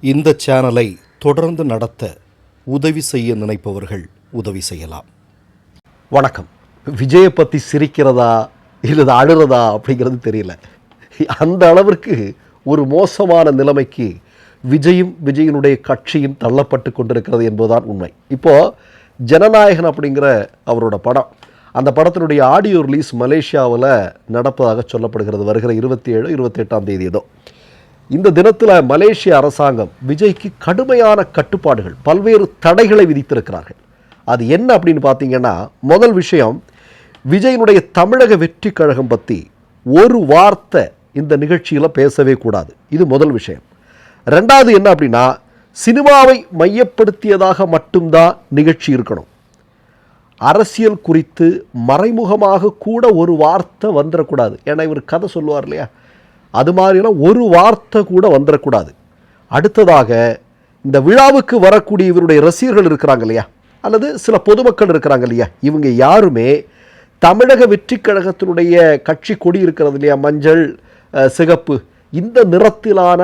இந்த சேனலை தொடர்ந்து நடத்த உதவி செய்ய நினைப்பவர்கள் உதவி செய்யலாம். வணக்கம். விஜயை பற்றி சிரிக்கிறதா இல்லை அழுறதா அப்படிங்கிறது தெரியல. அந்த அளவிற்கு ஒரு மோசமான நிலைமைக்கு விஜயும் விஜயனுடைய கட்சியும் தள்ளப்பட்டு கொண்டிருக்கிறது என்பதுதான் உண்மை. இப்போது ஜனநாயகன் அப்படிங்கிற அவரோட படம் அந்த படத்தினுடைய ஆடியோ ரிலீஸ் மலேசியாவில் நடப்பதாக சொல்லப்படுகிறது. வருகிற இருபத்தி ஏழு இருபத்தெட்டாம் தேதி ஏதோ. இந்த தினத்தில் மலேசிய அரசாங்கம் விஜய்க்கு கடுமையான கட்டுப்பாடுகள் பல்வேறு தடைகளை விதித்திருக்கிறார்கள். அது என்ன அப்படின்னு பார்த்தீங்கன்னா முதல் விஷயம் விஜயனுடைய தமிழக வெற்றி கழகம் பற்றி ஒரு வார்த்தை இந்த நிகழ்ச்சியில் பேசவே கூடாது. இது முதல் விஷயம். ரெண்டாவது என்ன அப்படின்னா சினிமாவை மையப்படுத்தியதாக மட்டும்தான் நிகழ்ச்சி இருக்கணும். அரசியல் குறித்து மறைமுகமாக கூட ஒரு வார்த்தை வந்துடக்கூடாது ஏன்னா இவர் கதை சொல்லுவார் இல்லையா? அது மாதிரிலாம் ஒரு வார்த்தை கூட வந்துடக்கூடாது அடுத்ததாக இந்த விழாவுக்கு வரக்கூடிய இவருடைய ரசிகர்கள் இருக்கிறாங்க இல்லையா? அல்லது சில பொதுமக்கள் இருக்கிறாங்க இல்லையா? இவங்க யாருமே தமிழக வெற்றி கழகத்தினுடைய கட்சி கொடி இருக்கிறது இல்லையா? மஞ்சள் சிகப்பு. இந்த நிறத்திலான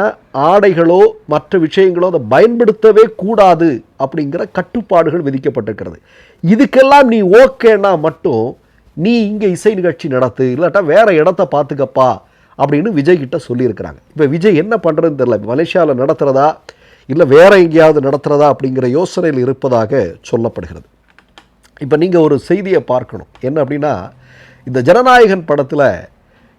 ஆடைகளோ மற்ற விஷயங்களோ அதை பயன்படுத்தவே கூடாது அப்படிங்கிற கட்டுப்பாடுகள் விதிக்கப்பட்டிருக்கிறது. இதுக்கெல்லாம் நீ ஓகேன்னா மட்டும் நீ இங்கே இசை நிகழ்ச்சி நடத்து இல்லாட்டா வேறு இடத்த பார்த்துக்கப்பா அப்படின்னு விஜய் கிட்ட சொல்லியிருக்கிறாங்க. இப்போ விஜய் என்ன பண்ணுறதுன்னு தெரில மலேசியாவில் நடத்துகிறதா இல்லை வேற எங்கேயாவது நடத்துகிறதா அப்படிங்கிற யோசனையில் இருப்பதாக சொல்லப்படுகிறது. இப்போ நீங்கள் ஒரு செய்தியை பார்க்கணும். என்ன அப்படின்னா இந்த ஜனநாயகன் படத்தில்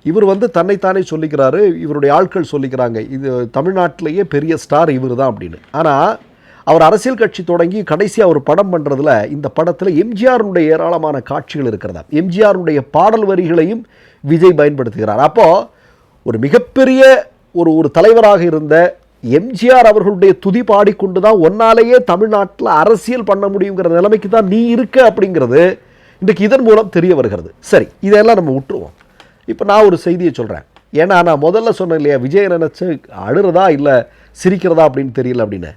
இவர் வந்து தன்னைத்தானே சொல்லிக்கிறாரு இவருடைய ஆட்கள் சொல்லிக்கிறாங்க இது தமிழ்நாட்டிலேயே பெரிய ஸ்டார் இவர் தான் அப்படின்னு. ஆனால் அவர் அரசியல் கட்சி தொடங்கி கடைசியாக ஒரு படம் பண்ணுறதுல இந்த படத்தில் எம்ஜிஆருடைய ஏராளமான காட்சிகள் இருக்கிறதா எம்ஜிஆருடைய பாடல் வரிகளையும் விஜய் பயன்படுத்துகிறார். அப்போது ஒரு மிகப்பெரிய ஒரு ஒரு தலைவராக இருந்த எம்ஜிஆர் அவர்களுடைய துதி பாடிக்கொண்டு தான் ஒன்னாலேயே தமிழ்நாட்டில் அரசியல் பண்ண முடியுங்கிற நிலைமைக்கு தான் நீ இருக்க அப்படிங்கிறது இன்றைக்கு இதன் மூலம் தெரிய வருகிறது. சரி இதெல்லாம் நம்ம விட்டுருவோம். இப்போ நான் ஒரு செய்தியை சொல்கிறேன் ஏன்னா நான் முதல்ல சொன்னேன் இல்லையா விஜய் நினச்சி அழுறதா இல்லை சிரிக்கிறதா அப்படின்னு தெரியல அப்படின்னு.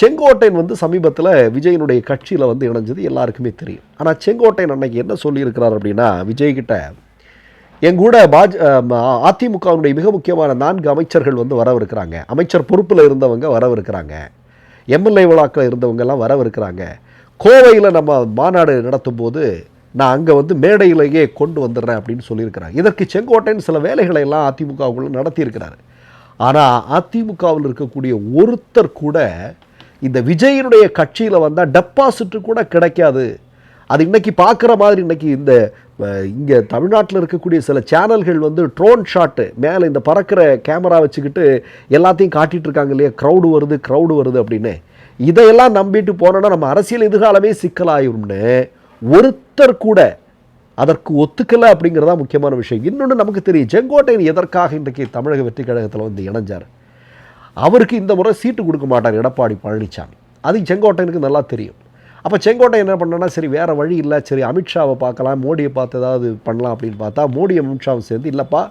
செங்கோட்டையன் வந்து சமீபத்தில் விஜயனுடைய கட்சியில் வந்து இணைஞ்சது எல்லாருக்குமே தெரியும். ஆனால் செங்கோட்டையன் அன்னைக்கு என்ன சொல்லியிருக்கிறார் அப்படின்னா விஜய்கிட்ட என் கூட பாஜ அதிமுகவினுடைய மிக முக்கியமான நான்கு அமைச்சர்கள் வந்து வரவிருக்கிறாங்க. அமைச்சர் பொறுப்பில் இருந்தவங்க வரவிருக்கிறாங்க. எம்எல்ஏ விழாக்கள் இருந்தவங்கெல்லாம் வரவிருக்கிறாங்க. கோவையில் நம்ம மாநாடு நடத்தும் போது நான் அங்கே வந்து மேடையிலேயே கொண்டு வந்துடுறேன் அப்படின்னு சொல்லியிருக்கிறாங்க இதற்கு செங்கோட்டையன் சில வேலைகளை எல்லாம் அதிமுகவுக்குள்ள நடத்தியிருக்கிறாரு. ஆனால் அதிமுகவில் இருக்கக்கூடிய ஒருத்தர் கூட இந்த விஜயனுடைய கட்சியில் வந்தால் டெபாசிட்டு கூட கிடைக்காது. அது இன்னைக்கு பார்க்குற மாதிரி இன்னைக்கு இந்த இங்கே தமிழ்நாட்டில் இருக்கக்கூடிய சில சேனல்கள் வந்து ட்ரோன் ஷாட்டு மேலே இந்த பறக்கிற கேமரா வச்சுக்கிட்டு எல்லாத்தையும் காட்டிகிட்டு இருக்காங்க இல்லையா? க்ரௌடு வருது க்ரௌடு வருது அப்படின்னு. இதையெல்லாம் நம்பிட்டு போனோன்னா நம்ம அரசியல் எதிர்காலமே சிக்கலாயிரும்னு ஒருத்தர் கூட அதற்கு ஒத்துக்கலை அப்படிங்கிறதா முக்கியமான விஷயம். இன்னொன்று நமக்கு தெரியும் செங்கோட்டையன் எதற்காக இன்றைக்கு தமிழக வெற்றி கழகத்தில் வந்து இணைஞ்சார்? அவருக்கு இந்த முறை சீட்டு கொடுக்க மாட்டார் எடப்பாடி பழனிசாமி அது செங்கோட்டையனுக்கு நல்லா தெரியும். அப்போ செங்கோட்டை என்ன பண்ணனா சரி வேறு வழி இல்லை சரி அமித்ஷாவை பார்க்கலாம் மோடியை பார்த்து ஏதாவது பண்ணலாம் அப்படின்னு பார்த்தா மோடி அமித்ஷாவும் சேர்ந்து இல்லைப்பா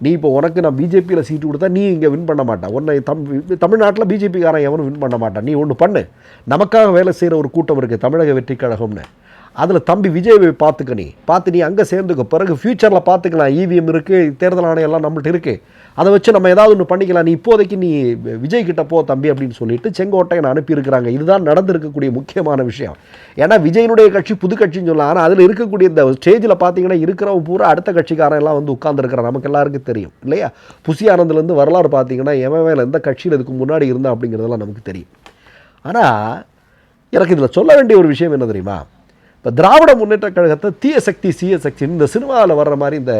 நீ இப்போ உனக்கு நான் பிஜேபியில் சீட்டு கொடுத்தா நீ இங்கே வின் பண்ண மாட்டேன் உன்னை தம் தமிழ்நாட்டில் பிஜேபிக்காரன் எவனும் வின் பண்ண மாட்டான். நீ ஒன்று பண்ணு. நமக்காக வேலை செய்கிற ஒரு கூட்டம் இருக்குது தமிழக வெற்றி கழகம்னு அதில் தம்பி விஜய் பார்த்துக்க நீ. பார்த்து நீ அங்கே சேர்ந்துக்க. பிறகு ஃப்யூச்சரில் பார்த்துக்கலாம். இவிஎம் இருக்குது தேர்தல் ஆணையம் எல்லாம் நம்மள்ட்ட இருக்குது அதை வச்சு நம்ம ஏதாவது ஒன்று பண்ணிக்கலாம். நீ இப்போதைக்கு நீ விஜய் கிட்ட போ தம்பி அப்படின்னு சொல்லிட்டு செங்கோட்டையன் அனுப்பியிருக்கிறாங்க. இதுதான் நடந்திருக்கக்கூடிய முக்கியமான விஷயம். ஏன்னா விஜயனுடைய கட்சி புது கட்சின்னு சொல்லலாம். ஆனால் அதில் இருக்கக்கூடிய இந்த ஸ்டேஜில் பார்த்தீங்கன்னா இருக்கிறவங்க பூரா அடுத்த கட்சிக்காரன் எல்லாம் வந்து உட்காந்துருக்கிறான் நமக்கு எல்லாருக்கும் தெரியும். இல்லையா? புசி ஆனந்த்லேருந்து வரலாறு பார்த்தீங்கன்னா எவன் வேலை எந்த கட்சியில் இதுக்கு முன்னாடி இருந்தா அப்படிங்கிறதெல்லாம் நமக்கு தெரியும். ஆனால் எனக்கு இதில் சொல்ல வேண்டிய ஒரு விஷயம் என்ன தெரியுமா? இப்போ திராவிட முன்னேற்ற கழகத்தை தீய சக்தி சீய சக்தி இந்த சினிமாவில் வர்ற மாதிரி இந்த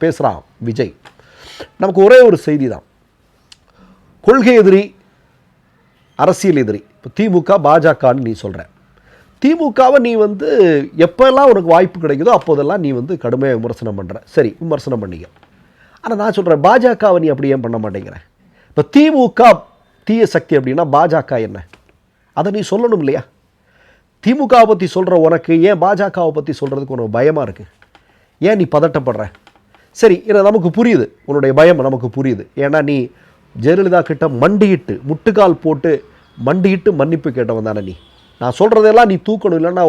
பேசுகிறான் விஜய். நமக்கு ஒரே ஒரு செய்தி தான் கொள்கை எதிரி அரசியல் எதிரி. இப்போ திமுக பாஜகன்னு நீ சொல்கிற திமுகவை நீ வந்து எப்போல்லாம் உனக்கு வாய்ப்பு கிடைக்குதோ அப்போதெல்லாம் நீ வந்து கடுமையாக விமர்சனம் பண்ணுற சரி விமர்சனம் பண்ணிக்க. ஆனால் நான் சொல்கிறேன் பாஜகவை நீ அப்படி ஏன் பண்ண மாட்டேங்கிற? இப்போ திமுக தீய சக்தி அப்படின்னா பாஜக என்ன? அதை நீ சொல்லணும் இல்லையா? திமுகவை பற்றி சொல்கிற உனக்கு ஏன் பாஜகவை பற்றி சொல்கிறதுக்கு உனக்கு பயமாக இருக்குது ஏன் நீ பதட்டப்படுற? சரி இதை நமக்கு புரியுது. உன்னுடைய பயம் நமக்கு புரியுது. ஏன்னா நீ ஜெயலலிதா கிட்ட மண்டியிட்டு முட்டுக்கால் போட்டு மண்டியிட்டு மன்னிப்பு கேட்டவன் தானே நீ. நான் சொல்கிறதெல்லாம் நீ தூக்கணும். இல்லைன்னா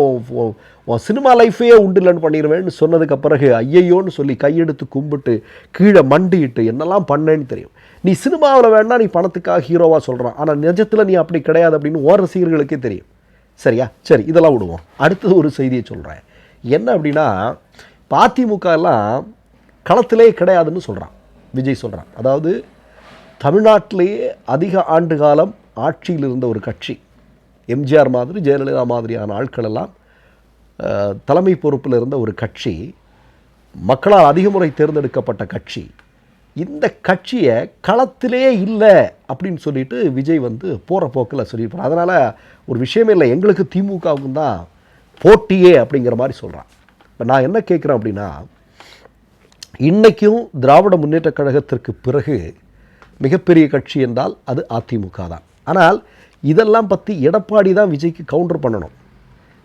உன் சினிமா லைஃபே உண்டு இல்லைன்னு பண்ணிடுவேன்னு சொன்னதுக்கு பிறகு ஐயையோன்னு சொல்லி கையெடுத்து கும்பிட்டு கீழே மண்டிட்டு என்னெல்லாம் பண்ணேன்னு தெரியும். நீ சினிமாவில் வேணா நீ பணத்துக்காக ஹீரோவாக சொல்கிறான் ஆனால் நிஜத்தில் நீ அப்படி கிடையாது அப்படின்னு ஓர் ரசிகர்களுக்கே தெரியும். சரியா? சரி இதெல்லாம் விடுவோம். அடுத்தது ஒரு செய்தியை சொல்கிறேன் என்ன அப்படின்னா இப்ப அதிமுக எல்லாம் களத்திலே கிடையாதுன்னு சொல்கிறான் விஜய் சொல்கிறான் அதாவது தமிழ்நாட்டிலேயே அதிக ஆண்டு காலம் ஆட்சியில் இருந்த ஒரு கட்சி எம்ஜிஆர் மாதிரி ஜெயலலிதா மாதிரியான ஆட்கள் எல்லாம் தலைமை பொறுப்பில் இருந்த ஒரு கட்சி மக்களால் அதிக முறை தேர்ந்தெடுக்கப்பட்ட கட்சி இந்த கட்சியை களத்திலே இல்லை அப்படின்னு சொல்லிட்டு விஜய் வந்து போகிற போக்கில் சொல்லியிருப்பார். அதனால் ஒரு விஷயமே இல்லை. எங்களுக்கு திமுகவுக்கும் தான் போட்டியே அப்படிங்கிற மாதிரி சொல்கிறான் இப்போ நான் என்ன கேட்குறேன் அப்படின்னா இன்றைக்கும் திராவிட முன்னேற்றக் கழகத்திற்கு பிறகு மிகப்பெரிய கட்சி என்றால் அது அதிமுக தான். ஆனால் இதெல்லாம் பற்றி எடப்பாடி தான் விஜய்க்கு கவுண்டர் பண்ணணும்.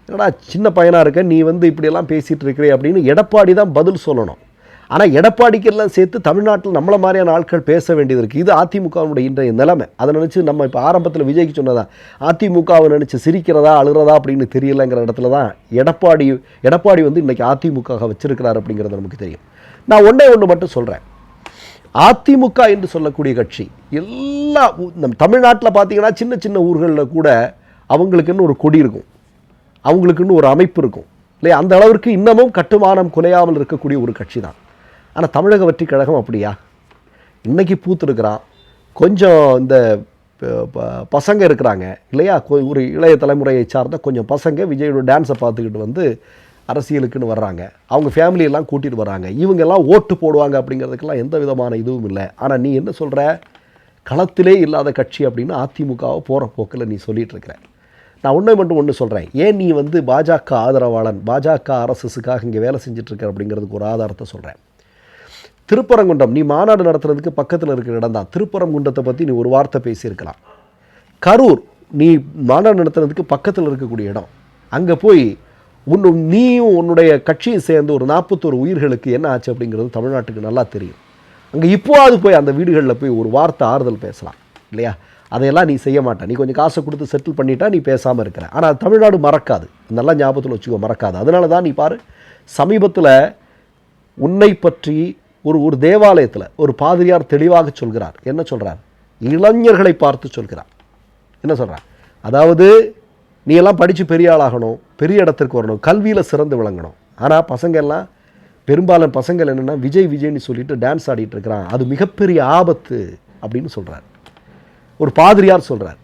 என்னடா சின்ன பையனாக இருக்க நீ வந்து இப்படியெல்லாம் பேசிகிட்டு இருக்கிறே அப்படின்னு எடப்பாடி தான் பதில் சொல்லணும். ஆனால் எடப்பாடிக்கெல்லாம் சேர்த்து தமிழ்நாட்டில் நம்மள மாதிரியான ஆட்கள் பேச வேண்டியது இருக்குது இது அதிமுகவுடைய இன்றைய நிலைமை. அதை நினச்சி நம்ம இப்போ ஆரம்பத்தில் விஜய்க்கு சொன்னதா அதிமுகவை நினச்சி சிரிக்கிறதா அழுகிறதா அப்படின்னு தெரியலங்கிற இடத்துல தான் எடப்பாடி எடப்பாடி வந்து இன்றைக்கி அதிமுக வச்சிருக்கிறார் அப்படிங்கிறது நமக்கு தெரியும். நான் ஒன்றே ஒன்று மட்டும் சொல்கிறேன் அதிமுக என்று சொல்லக்கூடிய கட்சி எல்லா நம் தமிழ்நாட்டில் பார்த்தீங்கன்னா சின்ன சின்ன ஊர்களில் கூட அவங்களுக்குன்னு ஒரு கொடி இருக்கும். அவங்களுக்குன்னு ஒரு அமைப்பு இருக்கும். இல்லையா? அந்த அளவிற்கு இன்னமும் கட்டுமானம் குலையாமல் இருக்கக்கூடிய ஒரு கட்சி தான். ஆனால் தமிழக வெற்றி கழகம் அப்படியா? இன்றைக்கி பூத்துருக்கிறான். கொஞ்சம் இந்த ப- பசங்க இருக்கிறாங்க இல்லையா? ஒரு இளைய தலைமுறையை சார்ந்த கொஞ்சம் பசங்க விஜயோட டான்ஸை பார்த்துக்கிட்டு வந்து அரசியலுக்குன்னு வர்றாங்க. அவங்க ஃபேமிலியெல்லாம் கூட்டிகிட்டு வராங்க இவங்கெல்லாம் ஓட்டு போடுவாங்க அப்படிங்கிறதுக்கெல்லாம் எந்த விதமான இதுவும் இல்லை. ஆனால் நீ என்ன சொல்கிற களத்திலே இல்லாத கட்சி அப்படின்னு அதிமுகவை போகிற போக்கில் நீ சொல்லிகிட்டு இருக்கிற. நான் ஒன்று மட்டும் ஒன்று சொல்கிறேன் ஏன் நீ வந்து பாஜக ஆதரவாளன்? பாஜக அரசுக்காக இங்கே வேலை செஞ்சிட்ருக்க அப்படிங்கிறதுக்கு ஒரு ஆதாரத்தை சொல்கிறேன் திருப்பரங்குன்றம் நீ மாநாடு நடத்துறதுக்கு பக்கத்தில் இருக்கிற இடம் தான். திருப்பரங்குன்றத்தை பற்றி நீ ஒரு வார்த்தை பேசியிருக்கலாம். கரூர் நீ மாநாடு நடத்துறதுக்கு பக்கத்தில் இருக்கக்கூடிய இடம். அங்கே போய் உன் நீயும் உன்னுடைய கட்சியும் சேர்ந்து ஒரு நாற்பத்தோரு உயிர்களுக்கு என்ன ஆச்சு அப்படிங்கிறது தமிழ்நாட்டுக்கு நல்லா தெரியும். அங்கே இப்போவாது போய் அந்த வீடுகளில் போய் ஒரு வார்த்தை ஆறுதல் பேசலாம் இல்லையா? அதையெல்லாம் நீ செய்ய மாட்ட. நீ கொஞ்சம் காசை கொடுத்து செட்டில் பண்ணிட்டா நீ பேசாமல் இருக்கிற. ஆனால் தமிழ்நாடு மறக்காது. நல்லா ஞாபகத்தில் வச்சுக்கோ மறக்காது. அதனால தான் நீ பாரு சமீபத்தில் உன்னை பற்றி ஒரு ஒரு தேவாலயத்தில் ஒரு பாதிரியார் தெளிவாக சொல்கிறார். என்ன சொல்கிறார் இளைஞர்களை பார்த்து சொல்கிறார். என்ன சொல்கிறார் அதாவது நீ எல்லாம் படித்து பெரிய ஆளாகணும் பெரிய இடத்திற்கு வரணும் கல்வியில் சிறந்து விளங்கணும். ஆனால் பசங்க எல்லாம் பெரும்பாலும் பசங்கள் என்னென்னா விஜய் விஜய்னு சொல்லிட்டு டான்ஸ் ஆடிட்டு இருக்கிறான். அது மிகப்பெரிய ஆபத்து அப்படின்னு சொல்கிறார் ஒரு பாதிரியார் சொல்கிறார்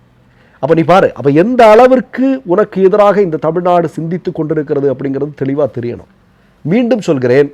அப்போ நீ பாரு அப்போ எந்த அளவிற்கு உனக்கு எதிராக இந்த தமிழ்நாடு சிந்தித்து கொண்டிருக்கிறது அப்படிங்கிறது தெளிவாக தெரியணும். மீண்டும் சொல்கிறேன்.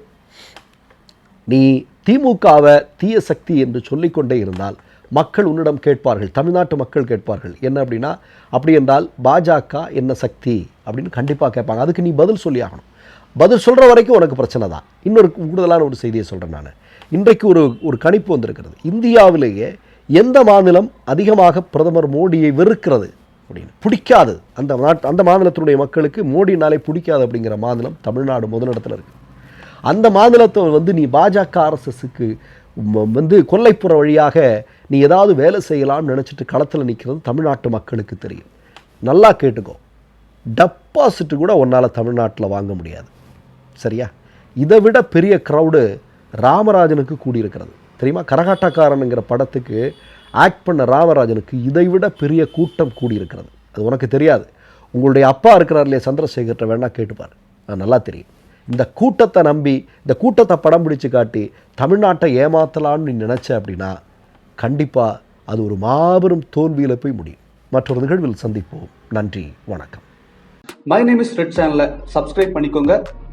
நீ திமுகவை தீய சக்தி என்று சொல்லிக்கொண்டே இருந்தால் மக்கள் உன்னிடம் கேட்பார்கள் தமிழ்நாட்டு மக்கள் கேட்பார்கள். என்ன அப்படின்னா அப்படி என்றால் பாஜக என்ன சக்தி அப்படின்னு கண்டிப்பாக கேட்பாங்க. அதுக்கு நீ பதில் சொல்லி ஆகணும். பதில் சொல்கிற வரைக்கும் உனக்கு பிரச்சனை தான். இன்னொரு கூடுதலான ஒரு செய்தியை சொல்கிறேன் நான். இன்றைக்கு ஒரு ஒரு கணிப்பு வந்திருக்கிறது. இந்தியாவிலேயே எந்த மாநிலம் அதிகமாக பிரதமர் மோடியை வெறுக்கிறது அப்படின்னு? பிடிக்காது. அந்த நாட் அந்த மாநிலத்தினுடைய மக்களுக்கு மோடினாலே பிடிக்காது அப்படிங்கிற மாநிலம் தமிழ்நாடு முதலிடத்தில் இருக்குது அந்த மாநிலத்தை வந்து நீ பாஜக அரசுக்கு வந்து கொல்லைப்புற வழியாக நீ ஏதாவது வேலை செய்யலாம்னு நினச்சிட்டு களத்தில் நிற்கிறது தமிழ்நாட்டு மக்களுக்கு தெரியும். நல்லா கேட்டுக்கோ. டெப்பாசிட்டு கூட உன்னால் தமிழ்நாட்டில் வாங்க முடியாது. சரியா? இதை விட பெரிய க்ரௌடு ராமராஜனுக்கு கூடியிருக்கிறது. தெரியுமா? கரகாட்டக்காரனுங்கிற படத்துக்கு ஆக்ட் பண்ண ராமராஜனுக்கு இதை விட பெரிய கூட்டம் கூடியிருக்கிறது. அது உனக்கு தெரியாது. உங்களுடைய அப்பா இருக்கிறார் இல்லையா சந்திரசேகர்கிட்ட வேணால் கேட்டுப்பார். நல்லா தெரியும். இந்த கூட்டத்தை நம்பி இந்த கூட்டத்தை படம் பிடிச்சு காட்டி தமிழ்நாட்டை ஏமாத்தலான்னு நீ நினச்ச அப்படின்னா கண்டிப்பாக அது ஒரு மாபெரும் தோல்வியில் போய் முடியும். மற்றொரு நிகழ்வில் சந்திப்போம். நன்றி வணக்கம். மை நேம் இஸ் ரெட் சேனலை சப்ஸ்கிரைப் பண்ணிக்கோங்க.